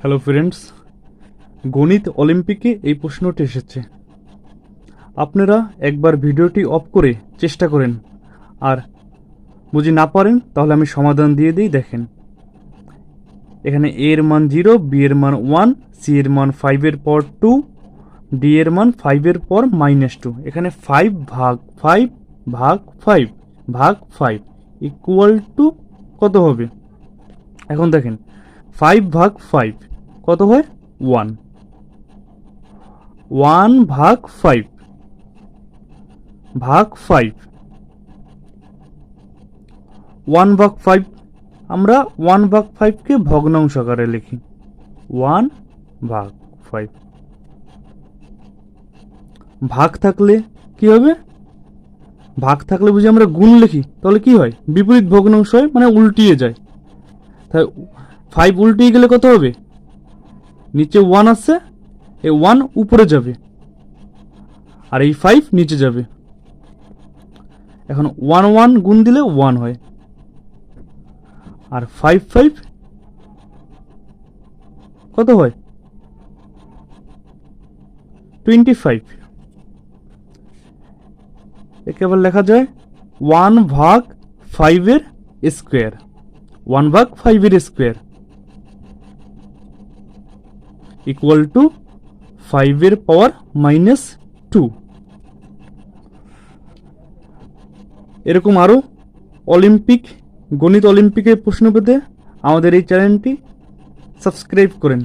Hello friends গণিত অলিম্পিকে এই প্রশ্নটি এসেছে। আপনারা একবার ভিডিওটি অফ করে চেষ্টা করেন। আর বুঝি না পারেন, তাহলে আমি সমাধান দিয়ে দিই, দেখেন। এখানে এ এর মান জিরো বি এর মান ওয়ান সি এর মান ফাইভের পর টু ডি এর মান ফাইভের পর মাইনাস টু এখানে ফাইভ ভাগ ফাইভ ভাগ ফাইভ ভাগ ফাইভ ইকুয়াল টু কত হবে? এখন দেখেন ফাইভ ভাগ ফাইভ কত হয়? ওয়ান ওয়ান ভাগ ফাইভ ভাগ ফাইভ ওয়ান ভাগ ফাইভ আমরা ওয়ান ভাগ ফাইভকে ভগ্নাংশ আকারে লিখি। ওয়ান ভাগ ফাইভ ভাগ থাকলে কি হবে? ভাগ থাকলে বুঝি আমরা গুণ লিখি, তাহলে কি হয়? বিপরীত ভগ্নাংশ হয় মানে উল্টিয়ে যায়। তাই ফাইভ উল্টিয়ে গেলে কত হবে? নিচে ওয়ান আসছে, এই ওয়ান উপরে যাবে। আর এই ফাইভ নিচে যাবে। এখন ওয়ান ওয়ান গুণ দিলে ওয়ান হয়। আর ফাইভ ফাইভ কত হয়? টোয়েন্টি ফাইভ একে আবার লেখা যায় ওয়ান ভাগ ফাইভের স্কোয়ার ওয়ান ভাগ ফাইভের স্কোয়ার ইকুয়াল টু ফাইভের পাওয়ার মাইনাস টু এরকম আরও অলিম্পিক গণিত অলিম্পিকের প্রশ্ন পেতে আমাদের এই চ্যানেলটি সাবস্ক্রাইব করেন।